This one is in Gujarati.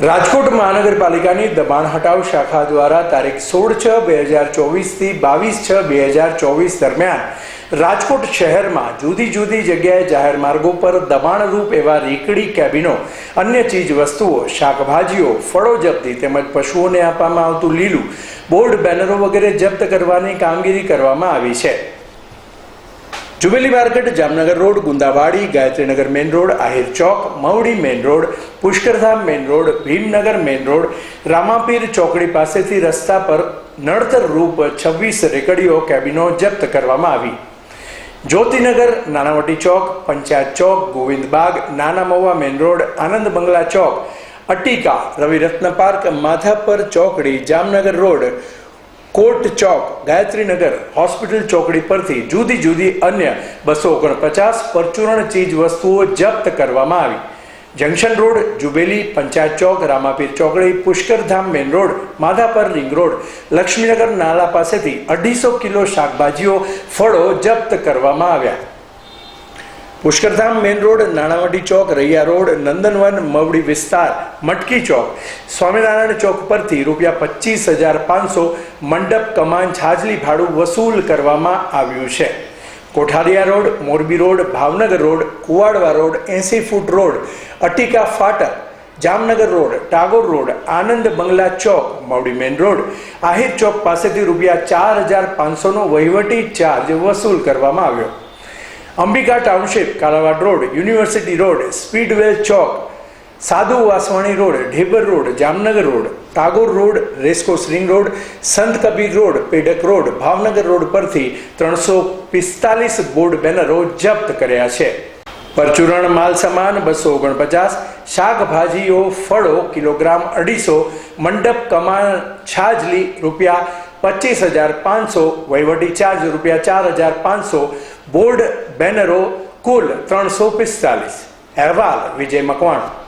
રાજકોટ મહાનગરપાલિકાની દબાણ હટાવ શાખા દ્વારા તારીખ સોળ છ બે હજાર ચોવીસથી બાવીસ છ બે હજાર ચોવીસ દરમિયાન રાજકોટ શહેરમાં જુદી જુદી જગ્યાએ જાહેર માર્ગો પર દબાણરૂપ એવા રીકડી કેબિનો, અન્ય ચીજ વસ્તુઓ શાકભાજીઓ, ફળો જપ્તી તેમજ પશુઓને આપવામાં આવતું લીલું, બોર્ડ બેનરો વગેરે જપ્ત કરવાની કામગીરી કરવામાં આવી છે. Jubilee market Jamnagar road Gundawadi Gayatrinagar main road Ahir Chowk Mavdi main road Pushkardham main road Bhimnagar main road Ramapir Chokdi પાસેથી રસ્તા પર નડતર રૂપ છવ્વીસ રેકડીઓ કેબિનો જપ્ત કરવામાં આવી. જ્યોતિનગર, નાનાવટી ચોક, પંચાયત ચોક ગોવિંદબાગ નાના મવા મેઇન રોડ, આનંદ બંગલા ચોક અટ્ટિકા Raviratna park, Madhapar Chokdi, Jamnagar road court Chowk, Gayatrinagar hospital Chokdi પરથી જુદી જુદી અન્ય બસો ઓગણપચાસ પરચુરણ ચીજ વસ્તુઓ જપ્ત કરવામાં આવી. Junction road, Jubilee panchayat Chowk, Ramapir Chokdi Pushkardham main road, Madhapar ring road, Laxminagar નાલા પાસેથી અઢીસો કિલો શાકભાજીઓ ફળો જપ્ત કરવામાં આવ્યા. Pushkardham main road, Nanavati Chowk, Raiya road, Nandanvan, Mavdi વિસ્તાર, મટકી ચોક. સ્વામિનારાયણ ચોક પરથી રૂપિયા પચીસ હજાર પાંચસો મંડપ, કમાન, છાજલી, ભાડું વસૂલ કરવામાં આવ્યું છે. Kothariya road, Morbi road, Bhavnagar road, Kuvadva road એસી ફૂટ રોડ, અટિકા ફાટક જામનગર રોડ, ટાગોર રોડ, આનંદ બંગલા ચોક, મવડી મેઇન રોડ. આહિર ચોક પાસેથી રૂપિયા ચાર હજાર પાંચસોનો વહીવટી ચાર્જ વસૂલ કરવામાં આવ્યો. Ambika township, Kalawad road, university road, Speedwell Chowk, Sadhu Vaswani road, Dhebar road, Jamnagar road, Tagore road racecourse ring road, Sant Kabir road, Pedak road, Bhavnagar road પરથી ત્રણસો પિસ્તાલીસ બોર્ડ બેનરો જપ્ત કર્યા છે. પરચુરણ માલ સામાન બસો ઓગણપચાસ શાકભાજીઓ ફળો કિલોગ્રામ અઢીસો, મંડપ કમાણ છાજલી રૂપિયા પચીસ હજાર પાંચસો વહીવટી ચાર્જ, રૂપિયા ચાર હજાર પાંચસો. બોર્ડ બેનરો કુલ ત્રણસો પિસ્તાલીસ. અહેવાલ વિજય મકવાણ.